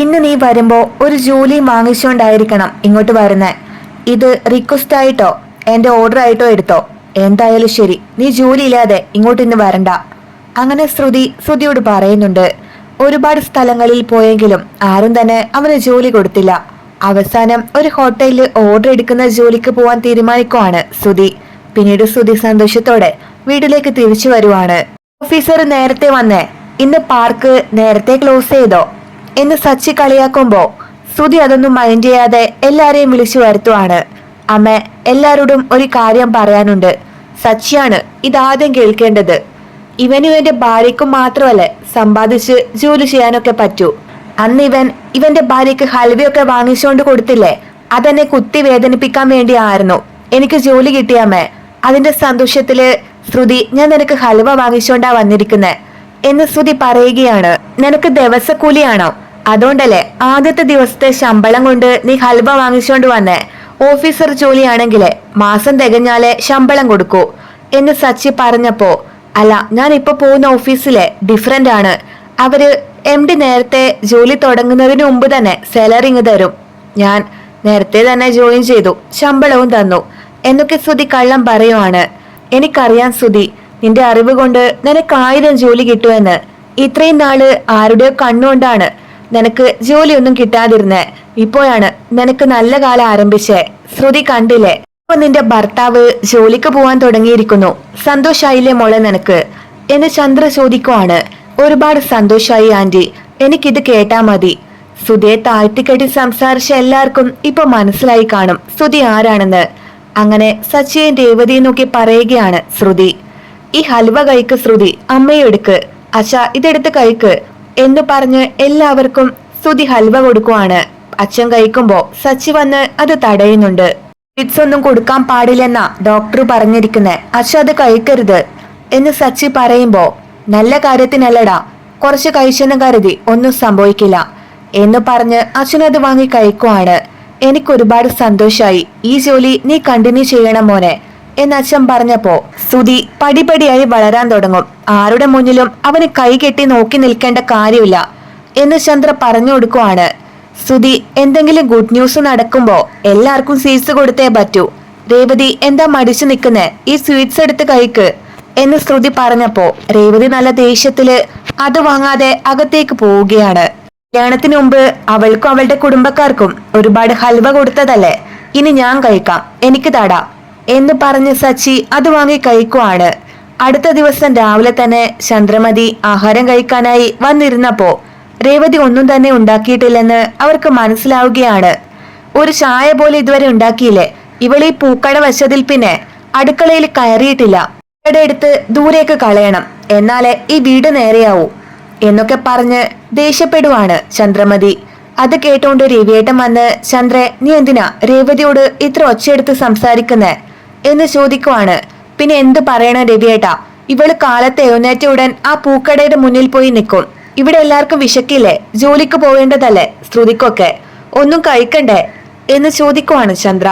ഇന്ന് നീ വരുമ്പോ ഒരു ജോലി വാങ്ങിച്ചുകൊണ്ടായിരിക്കണം ഇങ്ങോട്ട് വരുന്നേ. ഇത് റിക്വസ്റ്റ് ആയിട്ടോ എന്റെ ഓർഡർ ആയിട്ടോ എടുത്തോ. എന്തായാലും ശരി നീ ജോലി ഇല്ലാതെ ഇങ്ങോട്ട് ഇന്ന് വരണ്ട. അങ്ങനെ ശ്രുതി ശ്രുതിയോട് പറയുന്നുണ്ട് ഒരുപാട് സ്ഥലങ്ങളിൽ പോയെങ്കിലും ആരും തന്നെ അവന് ജോലി കൊടുത്തില്ല. അവസാനം ഒരു ഹോട്ടലിൽ ഓർഡർ എടുക്കുന്ന ജോലിക്ക് പോവാൻ തീരുമാനിക്കുവാണ് ശ്രുതി. പിന്നീട് ശ്രുതി സന്തോഷത്തോടെ വീട്ടിലേക്ക് തിരിച്ചു വരുവാണ്. ഓഫീസർ നേരത്തെ വന്നേ ഇന്ന് പാർക്ക് നേരത്തെ ക്ലോസ് ചെയ്തോ? എന്ന് സച്ചി കളിയാക്കുമ്പോ ശ്രുതി അതൊന്നും മൈൻഡ് ചെയ്യാതെ എല്ലാരെയും വിളിച്ചു വരുത്തുവാണ്. അമ്മ എല്ലാരോടും ഒരു കാര്യം പറയാനുണ്ട്. സച്ചിയാണ് ഇതാദ്യം കേൾക്കേണ്ടത്. ഇവനും ഇവന്റെ ഭാര്യയ്ക്കും മാത്രമല്ല സമ്പാദിച്ച് ജോലി ചെയ്യാനൊക്കെ പറ്റൂ. അന്ന് ഇവൻ ഇവന്റെ ഭാര്യയ്ക്ക് ഹൽവയൊക്കെ വാങ്ങിച്ചുകൊണ്ട് കൊടുത്തില്ലേ? അതെന്നെ കുത്തി വേദനിപ്പിക്കാൻ വേണ്ടിയായിരുന്നു. എനിക്ക് ജോലി കിട്ടിയാമേ അതിന്റെ സന്തോഷത്തിൽ ശ്രുതി ഞാൻ നിനക്ക് ഹൽവ വാങ്ങിച്ചോണ്ടാ വന്നിരിക്കുന്നെ എന്ന് ശ്രുതി പറയുകയാണ്. നിനക്ക് ദിവസക്കൂലിയാണോ? അതുകൊണ്ടല്ലേ ആദ്യത്തെ ദിവസത്തെ ശമ്പളം കൊണ്ട് നീ ഹൽവ വാങ്ങിച്ചുകൊണ്ട് വന്നേ? ഓഫീസർ ജോലിയാണെങ്കിലേ മാസം തികഞ്ഞാലേ ശമ്പളം കൊടുക്കൂ. എന്ന് സച്ചി പറഞ്ഞപ്പോ അല്ല ഞാൻ ഇപ്പൊ പോകുന്ന ഓഫീസിലെ ഡിഫറെന്റ് ആണ്. അവർ എം ഡി നേരത്തെ ജോലി തുടങ്ങുന്നതിന് മുമ്പ് തന്നെ സാലറി ഇങ്ങ് തരും. ഞാൻ നേരത്തെ തന്നെ ജോയിൻ ചെയ്തു ശമ്പളവും തന്നു. എന്നൊക്കെ ശ്രുതി കള്ളം പറയുവാണ്. എനിക്കറിയാം ശ്രുതി നിന്റെ അറിവ് കൊണ്ട് നിനക്ക് ആയിരം ജോലി കിട്ടുമെന്ന്. ഇത്രയും നാൾ ആരുടെയോ കണ്ണുകൊണ്ടാണ് നിനക്ക് ജോലിയൊന്നും കിട്ടാതിരുന്നേ. ഇപ്പോഴാണ് നിനക്ക് നല്ല കാലം ആരംഭിച്ചേ. ശ്രുതി കണ്ടില്ലേ? ഇപ്പൊ നിന്റെ ഭർത്താവ് ജോലിക്ക് പോവാൻ തുടങ്ങിയിരിക്കുന്നു. സന്തോഷായില്ലേ മോളെ നിനക്ക്? എന്ന് ചന്ദ്ര ചോദിക്കുവാണ്. ഒരുപാട് സന്തോഷായി ആന്റി. എനിക്കിത് കേട്ടാ മതി. സുധിയെ താഴ്ത്തിക്കെട്ടി സംസാരിച്ച എല്ലാവർക്കും ഇപ്പൊ മനസ്സിലായി കാണും. സുധി ആരാണെന്ന്. അങ്ങനെ സച്ചിയെ രേവതിയെ നോക്കി പറയുകയാണ് ശ്രുതി. ഈ ഹൽവ കഴിക്ക് ശ്രുതി. അമ്മയെടുക്ക് അച്ഛ ഇതെടുത്ത് കഴിക്ക്. എന്ന് പറഞ്ഞ് എല്ലാവർക്കും സ്തുതി ഹൽവ കൊടുക്കുവാണ്. അച്ഛൻ കഴിക്കുമ്പോ സച്ചി വന്ന് അത് തടയുന്നുണ്ട്. കിഡ്സ് ഒന്നും കൊടുക്കാൻ പാടില്ലെന്ന ഡോക്ടർ പറഞ്ഞിരിക്കുന്നെ. അച്ഛ അത് കഴിക്കരുത് എന്ന് സച്ചി പറയുമ്പോ നല്ല കാര്യത്തിനല്ലടാ. കുറച്ച് കഴിച്ചെന്ന് കരുതി ഒന്നും സംഭവിക്കില്ല എന്ന് പറഞ്ഞ് അച്ഛനത് വാങ്ങി കഴിക്കുവാണ്. എനിക്കൊരുപാട് സന്തോഷായി. ഈ ജോലി നീ കണ്ടിന്യൂ ചെയ്യണം മോനെ എന്ന് അച്ഛൻ പറഞ്ഞപ്പോ സുധി പടിപടിയായി വളരാൻ തുടങ്ങും. ആരുടെ മുന്നിലും അവന് കൈകെട്ടി നോക്കി നിൽക്കേണ്ട കാര്യമില്ല എന്ന് ചന്ദ്ര പറഞ്ഞു കൊടുക്കുവാണ്. സുധി എന്തെങ്കിലും ഗുഡ് ന്യൂസ് നടക്കുമ്പോ എല്ലാവർക്കും സ്വീറ്റ്സ് കൊടുത്തേ പറ്റൂ. രേവതി എന്താ മടിച്ചു നിൽക്കുന്നേ? ഈ സ്വീറ്റ്സ് എടുത്ത് കഴിക്ക് എന്ന് ശ്രുതി പറഞ്ഞപ്പോ രേവതി നല്ല ദേഷ്യത്തിൽ അത് വാങ്ങാതെ അകത്തേക്ക് പോവുകയാണ്. കല്യാണത്തിന് മുമ്പ് അവൾക്കും അവളുടെ കുടുംബക്കാർക്കും ഒരുപാട് ഹൽവ കൊടുത്തതല്ലേ? ഇനി ഞാൻ കഴിക്കാം. എനിക്ക് തടാ. എന്ന് പറഞ്ഞ് സച്ചി അത് വാങ്ങി കഴിക്കുവാണ്. അടുത്ത ദിവസം രാവിലെ തന്നെ ചന്ദ്രമതി ആഹാരം കഴിക്കാനായി വന്നിരുന്നപ്പോ രേവതി ഒന്നും തന്നെ ഉണ്ടാക്കിയിട്ടില്ലെന്ന് അവർക്ക് മനസ്സിലാവുകയാണ്. ഒരു ചായ പോലെ ഇതുവരെ ഉണ്ടാക്കിയില്ലേ? ഇവളീ പൂക്കട വച്ചതിൽ പിന്നെ അടുക്കളയിൽ കയറിയിട്ടില്ല. ഇവിടെ എടുത്ത് ദൂരേക്ക് കളയണം. എന്നാലേ ഈ വീട് നേരെയാവൂ. എന്നൊക്കെ പറഞ്ഞ് ദേഷ്യപ്പെടുവാണ് ചന്ദ്രമതി. അത് കേട്ടോണ്ട് രവിയേട്ടൻ വന്ന് ചന്ദ്രെ നീ എന്തിനാ രേവതിയോട് ഇത്ര ഒച്ചയെടുത്ത് സംസാരിക്കുന്നേ? എന്ന് ചോദിക്കുവാണ്. പിന്നെ എന്ത് പറയണ രവിയേട്ടാ? ഇവൾ കാലത്ത് എഴുന്നേറ്റ ഉടൻ ആ പൂക്കടയുടെ മുന്നിൽ പോയി നിൽക്കും. ഇവിടെ എല്ലാവർക്കും വിശക്കില്ലേ? ജോലിക്ക് പോവേണ്ടതല്ലേ ശ്രുതിക്കൊക്കെ. ഒന്നും കഴിക്കണ്ടേ? എന്ന് ചോദിക്കുവാണ് ചന്ദ്ര.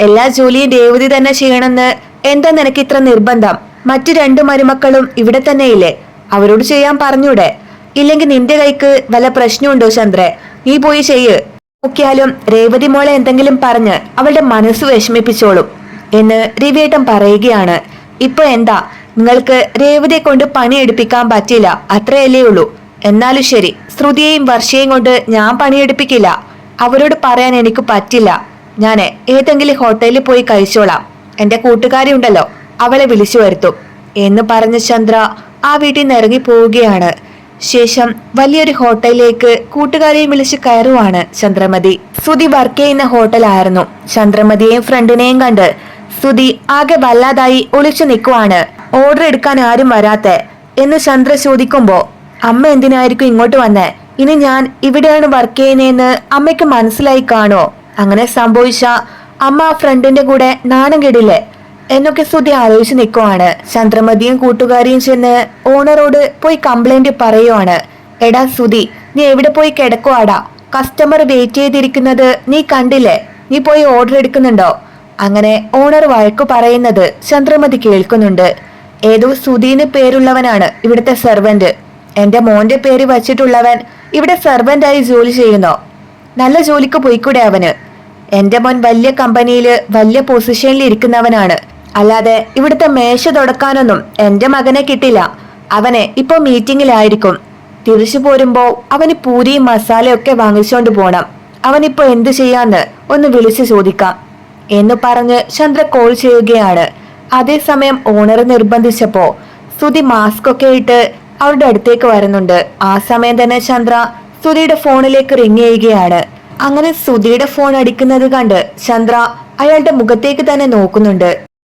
എല്ലാ ജോലിയും രേവതി തന്നെ ചെയ്യണമെന്ന് എന്താ നിനക്ക് ഇത്ര നിർബന്ധം? മറ്റു രണ്ടു മരുമക്കളും ഇവിടെ തന്നെയില്ലേ? അവരോട് ചെയ്യാൻ പറഞ്ഞൂടെ? ഇല്ലെങ്കിൽ നിന്റെ കൈക്ക് വല്ല പ്രശ്നമുണ്ടോ ചന്ദ്രെ? നീ പോയി ചെയ്യ്. നോക്കിയാലും രേവതി മോളെ എന്തെങ്കിലും പറഞ്ഞ് അവളുടെ മനസ്സ് വിഷമിപ്പിച്ചോളും. എന്ന് രവിയേട്ടൻ പറയുകയാണ്. ഇപ്പൊ എന്താ? നിങ്ങൾക്ക് രേവതിയെ കൊണ്ട് പണിയെടുപ്പിക്കാൻ പറ്റില്ല അത്രയല്ലേ ഉള്ളൂ. എന്നാലും ശരി ശ്രുതിയെയും വർഷയെയും കൊണ്ട് ഞാൻ പണിയെടുപ്പിക്കില്ല. അവരോട് പറയാൻ എനിക്ക് പറ്റില്ല. ഞാൻ ഏതെങ്കിലും ഹോട്ടലിൽ പോയി കഴിച്ചോളാം. എന്റെ കൂട്ടുകാരി ഉണ്ടല്ലോ അവളെ വിളിച്ചു വരുത്തും. എന്ന് പറഞ്ഞ ചന്ദ്ര ആ വീട്ടിൽ നിന്ന് ഇറങ്ങി പോവുകയാണ്. ശേഷം വലിയൊരു ഹോട്ടലിലേക്ക് കൂട്ടുകാരെയും വിളിച്ച് കയറുവാണ് ചന്ദ്രമതി. ശ്രുതി വർക്ക് ചെയ്യുന്ന ഹോട്ടലായിരുന്നു. ചന്ദ്രമതിയെയും ഫ്രണ്ടിനെയും കണ്ട് സുധി ആകെ വല്ലാതായി ഒളിച്ചു നിൽക്കുവാണ്. ഓർഡർ എടുക്കാൻ ആരും വരാത്തെ എന്ന് ചന്ദ്ര ചോദിക്കുമ്പോ അമ്മ എന്തിനായിരിക്കും ഇങ്ങോട്ട് വന്നേ? ഇനി ഞാൻ ഇവിടെയാണ് വർക്ക് ചെയ്യുന്നതെന്ന് അമ്മയ്ക്ക് മനസ്സിലായി കാണോ? അങ്ങനെ സംഭവിച്ച അമ്മ ആ ഫ്രണ്ടിന്റെ കൂടെ നാണം കെടില്ലേ? എന്നൊക്കെ ശ്രുതി ആലോചിച്ച് നിൽക്കുവാണ്. ചന്ദ്രമതിയും കൂട്ടുകാരിയും ചെന്ന് ഓണറോട് പോയി കംപ്ലൈന്റ് പറയുവാണ്. എടാ സ്തുതി നീ എവിടെ പോയി കിടക്കുവാടാ? കസ്റ്റമർ വെയിറ്റ് ചെയ്തിരിക്കുന്നത് നീ കണ്ടില്ലേ? നീ പോയി ഓർഡർ എടുക്കുന്നുണ്ടോ? അങ്ങനെ ഓണർ വഴക്കു പറയുന്നത് ചന്ദ്രമതി കേൾക്കുന്നുണ്ട്. ഏതോ സുധീന് പേരുള്ളവനാണ് ഇവിടുത്തെ സെർവന്റ് എന്റെ മോന്റെ പേര് വച്ചിട്ടുള്ളവൻ ഇവിടെ സെർവന്റായി ജോലി ചെയ്യുന്നോ? നല്ല ജോലിക്ക് പോയിക്കൂടെ അവന്. എന്റെ മോൻ വലിയ കമ്പനിയിൽ വലിയ പൊസിഷനിൽ ഇരിക്കുന്നവനാണ്. അല്ലാതെ ഇവിടുത്തെ മേശ തുടക്കാനൊന്നും എന്റെ മകനെ കിട്ടില്ല. അവനെ ഇപ്പൊ മീറ്റിംഗിലായിരിക്കും തിരിച്ചു പോരുമ്പോ അവന് പൂരിയും മസാലയൊക്കെ വാങ്ങിച്ചുകൊണ്ട് പോണം. അവനിപ്പോ എന്ത് ചെയ്യാന്ന് ഒന്ന് വിളിച്ചു ചോദിക്കാം. എന്ന് പറഞ്ഞ് ചന്ദ്ര കോൾ ചെയ്യുകയാണ്. അതേസമയം ഓണർ നിർബന്ധിച്ചപ്പോ സ്തുതി മാസ്ക് ഒക്കെ ഇട്ട് അവരുടെ അടുത്തേക്ക് വരുന്നുണ്ട്. ആ സമയം തന്നെ ചന്ദ്ര സ്തുതിയുടെ ഫോണിലേക്ക് റിങ് ചെയ്യുകയാണ്. അങ്ങനെ സ്തുതിയുടെ ഫോൺ അടിക്കുന്നത് കണ്ട് ചന്ദ്ര അയാളുടെ മുഖത്തേക്ക് തന്നെ നോക്കുന്നുണ്ട്.